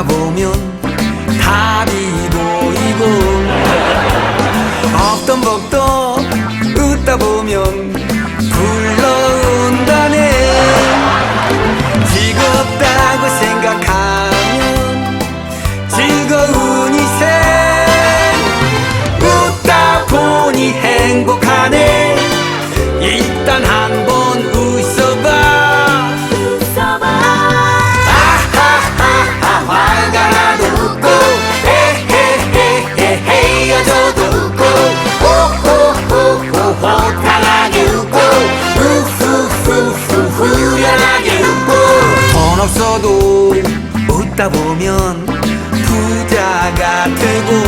살다 보면 답이 보이고 없던 법도 웃다 보면 불러온다네. 즐겁다고 생각하면 즐거운 이생. 웃다 보니 행복하네. 일단 한번 없어도 웃다 보면 부자가 되고